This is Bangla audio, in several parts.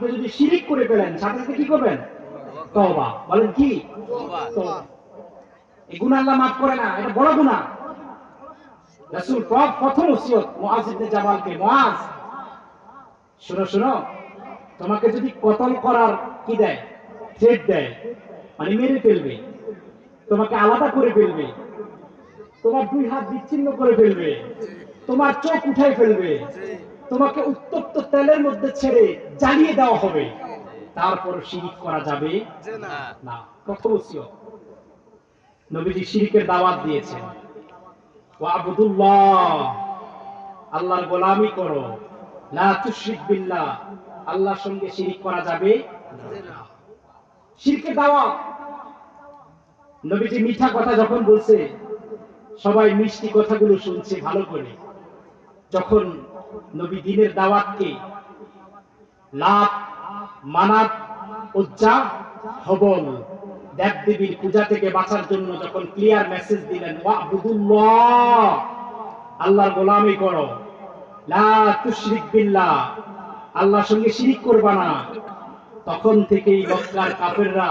আপনি যদি শিরিক করে ফেলেন সাথে সাথে কি করবেন? তওবা। বলেন কি। এই গুনাহ আল্লাহ মাফ করে না এটা বড় রাসূল প্র- প্রথম ওসিয়ত মুআজ ইবনে জামালকে মুআজ শুনো শুনো তোমাকে যদি কতল করার কি দেয়? থ্রেট দেয় মানে মেরে ফেলবে তোমাকে আলাদা করে ফেলবে তোমার দুই হাত বিচ্ছিন্ন করে ফেলবে তোমার চোখ উঠাই ফেলবে তোমাকে উত্তপ্ত তেলের মধ্যে ছেড়ে জ্বালিয়ে দেওয়া হবে। তারপর শিরিক করা যাবে না। নবীজি শিরিকের দাওয়াত দিয়েছেন। আল্লাহর গোলামি করো। লা তুশরিক বিল্লাহ, আল্লাহর সঙ্গে শিরিক করা যাবে শিরকে দাওয়াত। নবীজি মিঠা কথা যখন বলছে, সবাই মিষ্টি কথাগুলো শুনছে ভালো করে। যখন নবী দিনের দাওয়াতকে লাভ মানাত উজ্জা, হবল। দেব দেবীর পূজা থেকে বাঁচার জন্য যখন ক্লিয়ার মেসেজ দিলেন আল্লাহর গোলামি করো। লা তুশরিক বিল্লাহ, আল্লাহর সঙ্গে শিরিক করবা না। তখন থেকেই মক্কার কাফেররা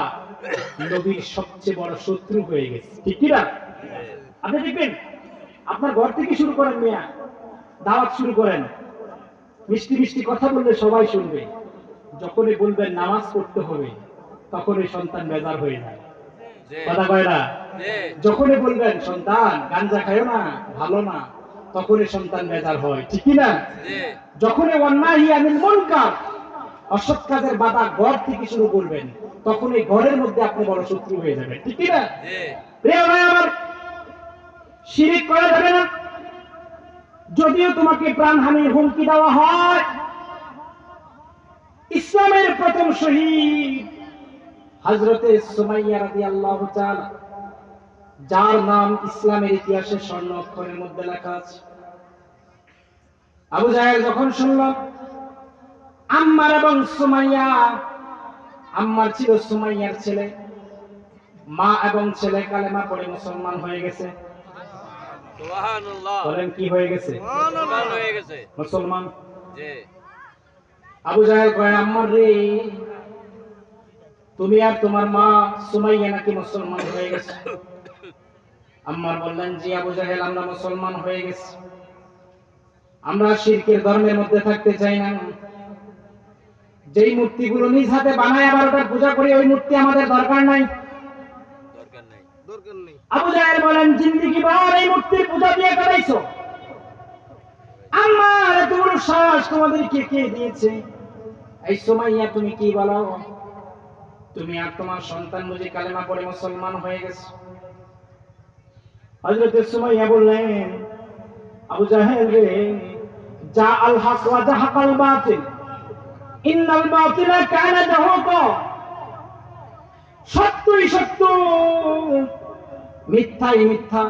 নবীর সবচেয়ে বড় শত্রু হয়ে গেছে। ঠিক কি না আপনি দেখবেন, আপনার ঘর থেকে শুরু করেন মিয়া। দাওয়াত শুরু করেন। মিষ্টি মিষ্টি কথা বললে সবাই শুনবে। যখনই বলবেন নামাজ পড়তে হবে তখনই সন্তান বেজার হয়ে যায়। কথা কয় না? যখনই বলবেন সন্তান গাঞ্জা খায়ও না ভালো না তখনই সন্তান বেজার হয়। ঠিক না যখনই অন্যায় আনিল মুনকার অসৎ কাজের বাধা ঘর থেকে শুরু করবেন তখন এই ঘরের মধ্যে আপনি বড় শত্রু হয়ে যাবেন। ঠিক না প্রিয় ভাই আমার শিরিক করা যাবে না? যদিও তোমাকে প্রাণহানির হুমকি দেওয়া হয়, ইসলামের প্রথম শহীদ হজরতে যার নাম ইসলামের ইতিহাসে স্বর্ণ অক্ষরের মধ্যে লেখা আছে। আবু জাহেল যখন শুনল, আম্মার এবং সুমাইয়া, আম্মার ছিল সুমাইয়ার ছেলে, মা এবং ছেলে কালেমা পড়ে মুসলমান হয়ে গেছে। বলেন কি হয়ে গেছে? মুসলমান হয়ে গেছে। মুসলমান? আবু জাহেল কয় আম্মার রে তুমি আর তোমার মা সুমাইয়া নাকি মুসলমান হয়ে গেছে? আম্মার বললেন জি আবু জাহেল আমরা মুসলমান হয়ে গেছি। আমরা শিরকের ধর্মের মধ্যে থাকতে চাই না। যেই মূর্তিগুলো নিজ হাতে বানায় আবার ওটার পূজা করি ওই মূর্তি আমাদের দরকার নাই দরকার নাই দরকার নেই আবু জাহেল বলেন, জিন্দিগি ভর এই মূর্তির পূজা দিয়ে কাটাইছো? আমার এত বড় সাহস তোমাদের কে কে দিয়েছে? এই সুমাইয়া, তুমি কি বলো? তুমি আর তোমার সন্তান বুঝি কালেমা পড়ে মুসলমান হয়ে গেছে? হযরত সুমাইয়া বললেন, আবু জাহেল রে, যা আল হক ওয়া জাহাকাল বাতিল। ইন্নাল বাতিলা কানা জাহুকা। সত্যই সত্য মিথ্যাই মিথ্যা।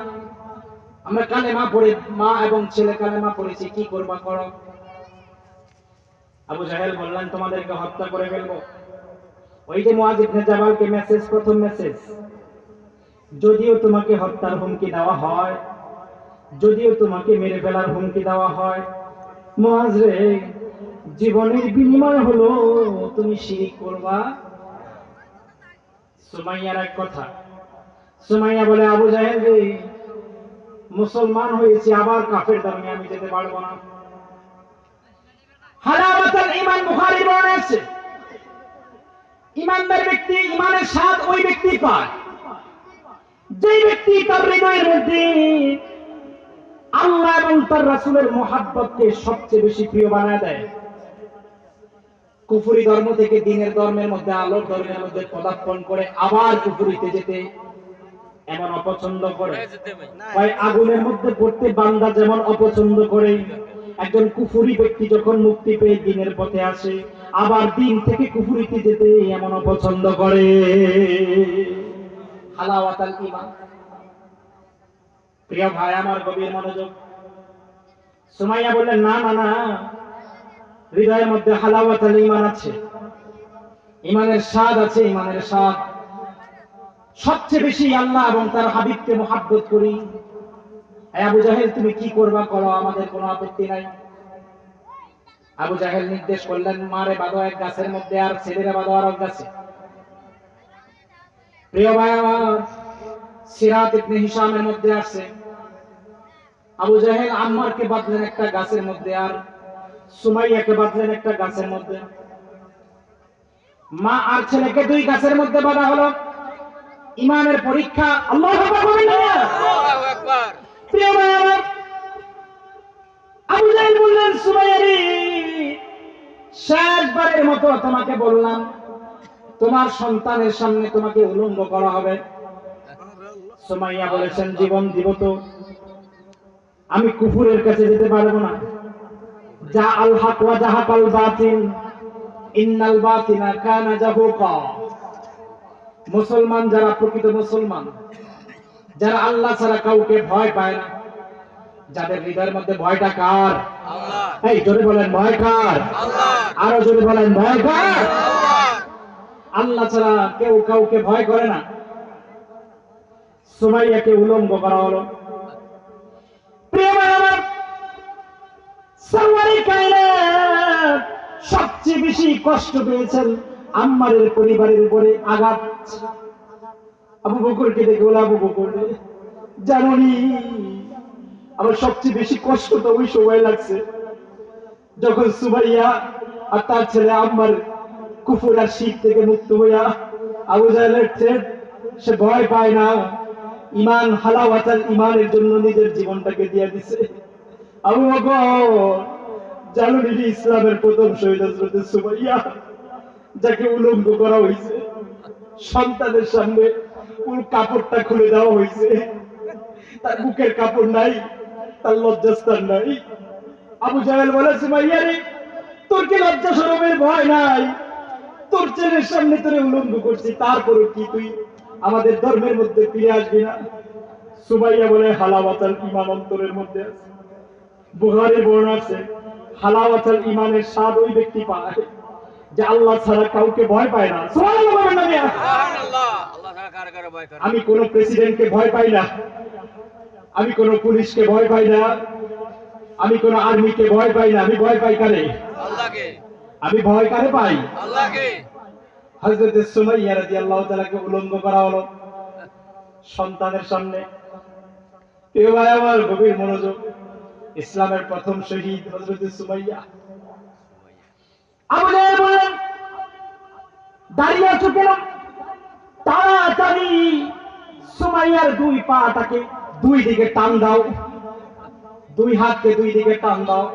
আমরা কালেমা পড়ে, মা এবং ছেলে কালেমা পড়েছি, কি করবা করো? আবু জাহেল বললেন, তোমাদেরকে হত্যা করে ফেলব। ওই যে মুআজ ইবনে মেসেজ প্রথম মেসেজ যদিও তোমাকে হত্যার হুমকি দেওয়া হয়, যদিও তোমাকে মেরে ফেলার হুমকি দেওয়া হয় মুআজ রে, জীবনের বিনিময় হলো, তুমি শিরিক করবা? সুমাইয়ার এক কথা সুমাইয়া বলে, আবু জাহেল রে, মুসলমান হয়েছে, আবার কাফের ধর্মে আমি যেতে পারব না। সবচেয়ে বেশি প্রিয় দেয়, কুফুরি ধর্ম থেকে দিনের ধর্মের মধ্যে আলোর ধর্মের মধ্যে পদার্পণ করে আবার কুফুরিতে যেতে এমন অপছন্দ করে। হয় আগুনের মধ্যে পড়তে বান্দা যেমন অপছন্দ করে একজন কুফুরি ব্যক্তি যখন মুক্তি পেয়ে দিনের পথে আসে আবার দিন থেকে কুফুরিতে যেতে এমন অপছন্দ করে। হালাওয়াতাল ঈমান। প্রিয় ভাই আমার গভীর মনোযোগ। সুমাইয়া বললেন না না না। হৃদয়ের মধ্যে হালাওয়াতাল ইমান আছে। ইমানের স্বাদ আছে ইমানের স্বাদ। সবচেয়ে বেশি আল্লাহ এবং তার হাবিবকে মহাব্বত করি। আবু জাহেল, তুমি কি করবা করো আমাদের কোনো আপত্তি নাই। আবু জাহেল নির্দেশ করলেন, মারে বাঁধো এক গাছের মধ্যে আর ছেলেরা বাঁধো আর গাছে। প্রিয় ভাই আমার, সিরাত ইবনে হিশামের মধ্যে আছে আবু জাহেল আম্মারকে বাঁধলেন একটা গাছের মধ্যে আর সুমাইয়াকে বাঁধলেন একটা গাছের মধ্যে। মা আর ছেলেকে দুই গাছের মধ্যে বাঁধা হলো। ইমানের পরীক্ষা আল্লাহ আল্লাহু বললেন শেষবারের মতো তোমাকে বললাম তোমার সন্তানের সামনে তোমাকে উলঙ্গ করা হবে। সুমাইয়া বলেছেন জীবন দিব তো। আমি কুফুরের কাছে যেতে পারব না। যা আল হক ওয়া জাহাক আল বাতিল ইন্নাল বাতিনা কানা জাহুকা মুসলমান যারা প্রকৃত মুসলমান যারা আল্লাহ ছাড়া কাউকে ভয় পায় না যাদের হৃদয়ের মধ্যে ভয়টা কার? আল্লাহ। এই জোরে বলেন ভয় কার? আরও জোরে বলেন ভয় কার? আল্লাহ। ছাড়া কেউ কাউকে ভয় করে না। সুমাইয়াকে উলঙ্গ করা হলো। সবচেয়ে বেশি কষ্ট পেয়েছেন আম্মারের পরিবারের উপরে আঘাত। আবু বকরকে দেখে বলে আবু বকর রে, জানোনি আমার সবচেয়ে বেশি কষ্ট তো ওই সময় লাগছে। যখন সুমাইয়া আর তার ছেলে আম্মার কুফুর শীত থেকে মুক্ত হইয়া আবু জাহেলের সে ভয় পায় না। ইমান হালাওয়াতাল ইমানের জন্য নিজের জীবনটাকে দিয়ে দিছে। আবু বকর জানুনি ইসলামের প্রথম শহীদ হজরত সুমাইয়া? যাকে উলঙ্গ করা হয়েছে। সন্তানের সামনে ওর কাপড়টা খুলে দেওয়া হয়েছে। তার বুকের কাপড় নাই, তার লজ্জাস্থান নাই। আবু জাহেল বলে সুমাইয়া রে, তোর কি লজ্জা সরমের ভয় নাই? তোর ছেলের সামনে তোরে উলঙ্গ করছি তারপরে কি তুই আমাদের ধর্মের মধ্যে ফিরে আসবি না? সুমাইয়া বলে, হালাওয়াতাল ইমান অন্তরের মধ্যে আছে। বুহারি বর্ণ আছে, হালাওয়াতাল ইমানের স্বাদ ওই ব্যক্তি পায়। যে আল্লাহ ছাড়া কাউকে ভয় পায় না। আল্লাহ আমি কোন প্রেসিডেন্টকে ভয় পাই না। আমি কোন পুলিশকে ভয় পাই না। আমি কোন আর্মিকে ভয় পাই না। আমি ভয় পাই কারে? আমি ভয় কারে পাই? হযরত সুমাইয়া রাদিয়াল্লাহু তাআলাকে উলঙ্গ করা হলো সন্তানের সামনে। কেউ আমার গভীর মনোযোগ। ইসলামের প্রথম শহীদ হযরত সুমাইয়া। জাহেল বললেন দাঁড়িয়ে আছো কেন? তাড়াতাড়ি সুমাইয়ার দুই পাটাকে দুই দিকে টান দাও। দুই হাতকে দুই দিকে টান দাও।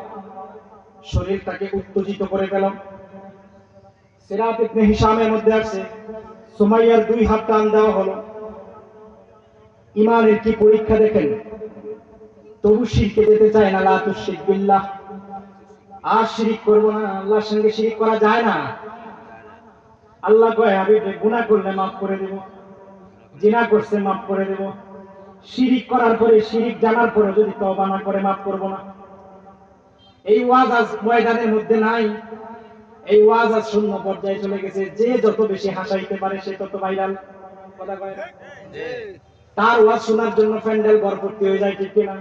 শরীরটাকে উত্তেজিত করে ফেলো। সিরাত ইবনে হিশামের মধ্যে আছে, সুমাইয়ার দুই হাত টান দেওয়া হলো। ইমানের কি পরীক্ষা দেখেন? তবু শিরকে যেতে চায় না তুশরিক বিল্লাহ। আর শিরিক করব না আল্লাহর সঙ্গে শিরিক করা যায় না। আল্লাহ কয় আমি গুনাহ করলে মাফ করে দেব। জিনা করছে মাফ করে দেব। শিরিক করার পরে শিরিক জানার পরে যদি তওবা না করে মাফ করব না। এই ওয়াজ আজ ময়দানের মধ্যে নাই। এই ওয়াজ আজ শূন্য পর্যায়ে চলে গেছে। যে যত বেশি হাসাইতে পারে সে তত ভাইরাল। কথা কয়? তার ওয়াজ শোনার জন্য প্যান্ডেল ভরপূর্তি হয়ে যায় ঠিক কিনা?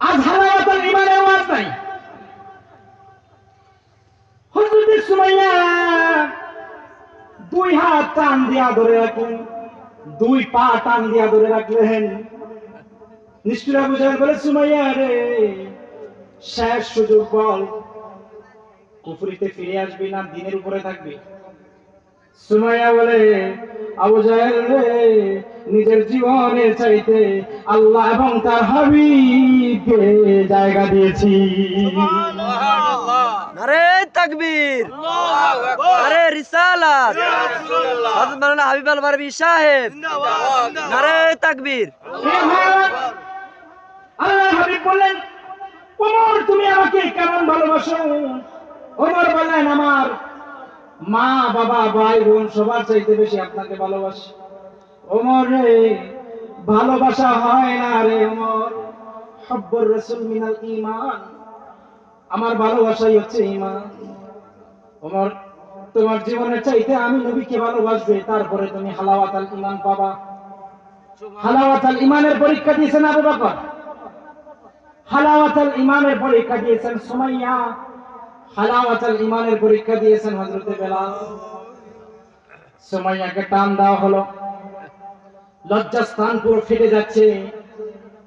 আজ হারাওয়াতাল ইমানের ওয়াজ নাই হযরত সুমাইয়া দুই হাত টান দিয়া ধরে দুই পা টান দিয়া ধরে রাখলেন। নিষ্ঠুরা বুঝার বলে সুমাইয়া রে, শেষ সুযোগ বল। ফিরে আসবি না, দিনের উপরে থাকবি। সুমাইয়া বলে রে, নিজের জীবনের চাইতে আল্লাহ এবং তার হাবিবকে জায়গা দিয়েছি। তাকবীর। আল্লাহু নারে রিসালাত। হযরত মাওলানা হাবিব আল বারবি সাহেব। জিন্দাবাদ। নারে তাকবীর। আল্লাহ হাবিব বললেন ওমর তুমি আমাকে কেমন ভালোবাসো? ওমর বললেন আমার মা বাবা ভাই বোন সবার চাইতে বেশি আপনাকে ভালোবাসি। ওমর রে ভালোবাসা হয় না রে ওমর হব্বর রাসূল মিনাল ঈমান। আমার ভালোবাসাই হচ্ছে ইমান তোমার তোমার জীবনের চাইতে আমি নবীকে ভালোবাসবে, তারপরে তুমি হালাওয়াতাল ঈমান পাবা। হালাওয়াতাল ইমানের পরীক্ষা দিয়েছেন আবু বকর। হালাওয়াতাল ইমানের পরীক্ষা দিয়েছেন সুমাইয়া। হালাওয়াতাল ইমানের পরীক্ষা দিয়েছেন হযরতে বেলাল। সুমাইয়াকে টান দেওয়া হলো। লজ্জাস্থান পুরো ফেটে যাচ্ছে।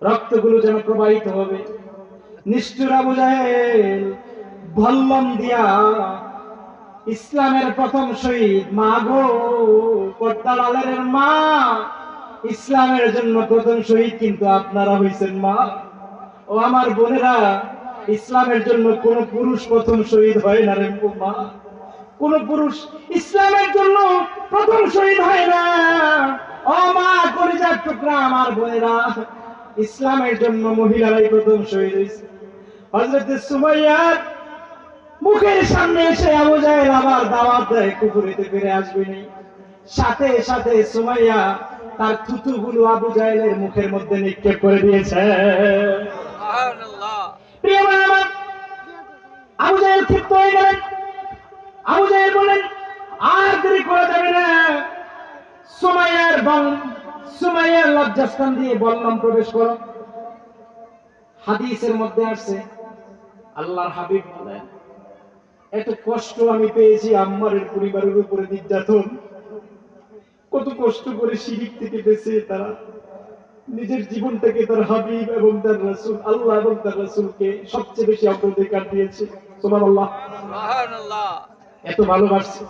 রক্তগুলো যেন প্রবাহিত হবে। নিষ্ঠুর জাহেল ভল্লম দিয়া ইসলামের প্রথম শহীদ মা গো পর্দালালের মা। ইসলামের জন্য প্রথম শহীদ কিন্তু আপনারা হইছেন মা। ও আমার বোনেরা, ইসলামের জন্য কোন পুরুষ প্রথম শহীদ হয় না রে মা। কোন পুরুষ ইসলামের জন্য প্রথম শহীদ হয় না। ও মা, কলিজার টুকরা আমার বোনেরা। ইসলামের জন্য মহিলারাই প্রথম শহীদ হয়েছে। হজরত সুমাইয়ার মুখের সামনে এসে আবু জাহেল আবার দাওয়াত দেয় কুকুরিতে ফিরে আসবে নি। সাথে সাথে সুমাইয়া তার থুতুগুলো আবু জাহেলের মুখের মধ্যে নিক্ষেপ করে দিয়েছে। আবু জাহেল ক্ষিপ্ত হয়ে গেলেন। আবু জাহেল বলেন আর দেরি করা যাবে না। সুমাইয়ার বল সুমাইয়ার লজ্জাস্থান দিয়ে বললাম প্রবেশ করো হাদিসের মধ্যে আসছে আল্লাহর হাবিব বলেন এত কষ্ট আমি পেয়েছি আম্মারের পরিবারের উপরে নির্যাতন। কত কষ্ট করে শিরিক থেকে বেঁচে তারা নিজের জীবনটাকে তার হাবিব এবং তার রাসূল আল্লাহ এবং তার রাসূলকে সবচেয়ে বেশি অগ্রাধিকার দিয়েছে। সুবহানাল্লাহ। এত ভালোবাসছে।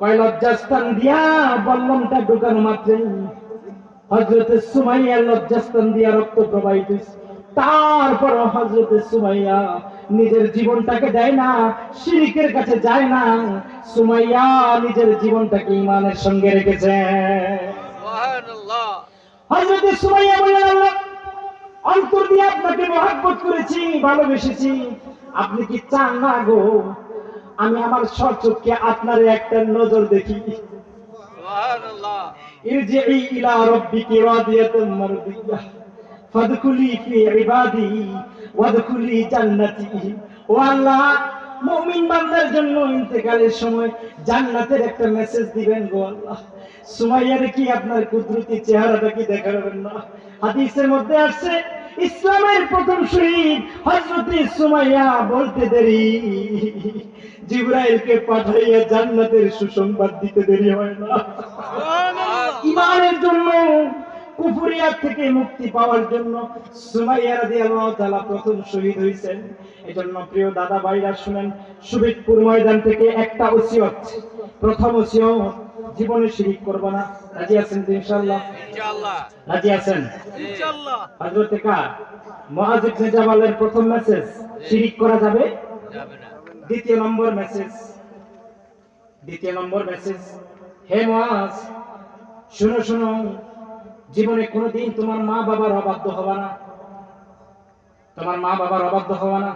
কয় লজ্জাস্থান দিয়া বল্লমটা ঢুকানো মাত্রই। হজরতে সুমাইয়া লজ্জাস্থান দিয়া রক্ত প্রবাহিত। তারপর হজরতে সুমাইয়া নিজের জীবনটাকে দেয় না শিরিকের কাছে যায় না। সুমাইয়া নিজের জীবনটাকে ইমানের সঙ্গে রেখেছে। সুবহানাল্লাহ। সুমাইয়া বললেন আল্লাহ অন্তর দিয়ে আপনাকে মহাব্বত করেছি ভালোবেসেছি। আপনি কি চান না গো আমি আমার সচক্ষে আপনার একটা নজর দেখি। ও আল্লাহ মুমিন বান্দার জন্য ইন্তেকালের সময় জান্নাতের একটা মেসেজ দিবেন গো আল্লাহ। সুমাইয়ার কি আপনার কুদরতি চেহারাটা কি দেখাবেন না? হাদিসের মধ্যে আসছে ইসলামের প্রথম শহীদ হযরতে সুমাইয়া বলতে দেরি। জিব্রাইলকে পাঠাইয়া জান্নাতের সুসংবাদ দিতে দেরি হয় না। ইমানের জন্য কুফরিয়াত থেকে মুক্তি পাওয়ার জন্য সুমাইয়া রাদিয়াল্লাহু তাআলা প্রথম শহীদ হয়েছেন এজন্য প্রিয় দাদা ভাইরা শুনেন সুবিদপুর ময়দান থেকে একটা ওসিয়ত প্রথম ওসিয়ত জীবনে শিরিক করব না। রাজি আছেন ইনশাআল্লাহ? ইনশাআল্লাহ। রাজি আছেন? ইনশাআল্লাহ। হযরত কার? মুআজ ইবনে জাবালের প্রথম মেসেজ শিরিক করা যাবে? যাবে না। দ্বিতীয় নম্বর মেসেজ দ্বিতীয় নম্বর মেসেজ হে মুআজ শুনো শুনো জীবনে কোনোদিন তোমার মা বাবার অবাধ্য হবা না। তোমার মা বাবার অবাধ্য হবা না।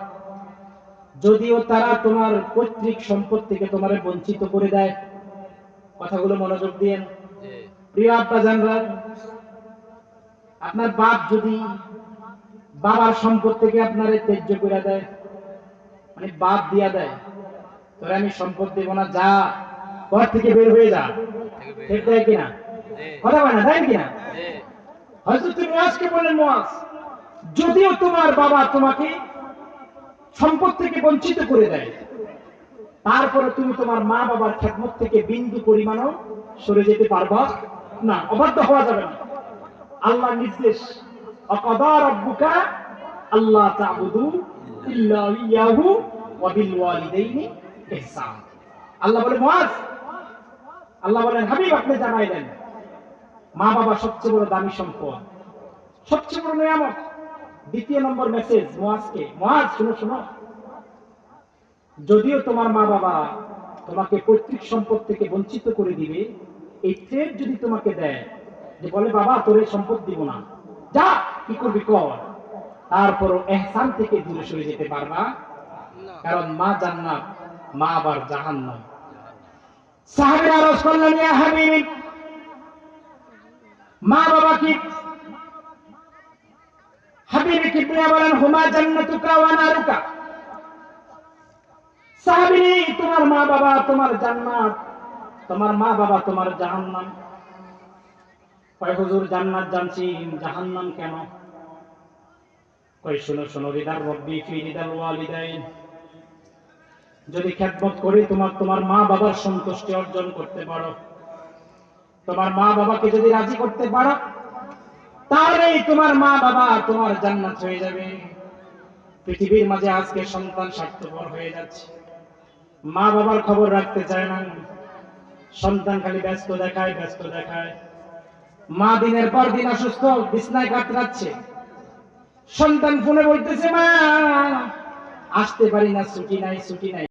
যদিও তারা তোমার পৈতৃক সম্পদ থেকে তোমারে বঞ্চিত করে দেয় কথাগুলো মনোযোগ দিয়েন প্রিয় আব্বা জানরা আপনার বাপ যদি বাবার সম্পদ থেকে আপনারে ত্যায্য করে দেয় মানে বাপ দিয়া দেয় তোরে আমি সম্পদ দেব না যা ঘর থেকে বের হয়ে যা। ঠিক দেয় কিনা? কথা বলে না দেয় কিনা? হয়তো মুয়াজকে বলেন মুয়াজ যদিও তোমার বাবা তোমাকে সম্পদ থেকে বঞ্চিত করে দেয় তারপরে তুমি তোমার মা বাবার খেদমত থেকে বিন্দু পরিমাণও সরে যেতে পারবা না। অবাধ্য হওয়া যাবে না। আল্লাহ নির্দেশ আল্লাহ বিল আল্লাহ বলে আল্লাহ বলেন, হাবিব, আপনি জানাই দেন, মা বাবা সবচেয়ে বড় দামি সম্পদ, সবচেয়ে বড় নিয়ামত। দ্বিতীয় নম্বর মেসেজ মোয়াজকে মোয়াজ শুনো শুনো। যদিও তোমার মা বাবা তোমাকে পৈতৃক সম্পদ থেকে বঞ্চিত করে দিবে, এই থ্রেড যদি তোমাকে দেয়, যে বলে, বাবা, তোর এই সম্পদ দিব না। যা, কি করবি কর। তারপরও এহসান থেকে দূরে সরে যেতে পারবা কারণ মা জান্নাত, মা আবার ইয়া হাবিব, মা বাবা কি? হাবিবি কিবরিয়া বলেন, হুমা জান্নাতুকা ওয়া নারুকা। তোমার মা বাবা, তোমার জান্নাত। তোমার মা বাবা তোমার জাহান্নাম। কয়, হুজুর, জান্নাত জানছি, জাহান্নাম কেন? কই শোনো শোনো, রিদার রব্বি ফি রিদাল ওয়ালিদাইন। যদি খেদমত করে, তোমার তোমার মা বাবার সন্তুষ্টি অর্জন করতে পারো। তোমার মা বাবাকে যদি রাজি করতে পারো তাহলে তোমার মা বাবা তোমার জান্নাত হয়ে যাবে। পৃথিবীর মাঝে আজকে সন্তান স্বার্থপর হয়ে যাচ্ছে। মা বাবার খবর রাখতে চায় না। সন্তান খালি ব্যস্ত দেখায় ব্যস্ত দেখায়। মা দিনের পর দিন অসুস্থ, বিছনায় কাতরাচ্ছে। সন্তান ফোনে বলতেছে, মা, আসতে পারি না, ছুটি নাই ছুটি নাই।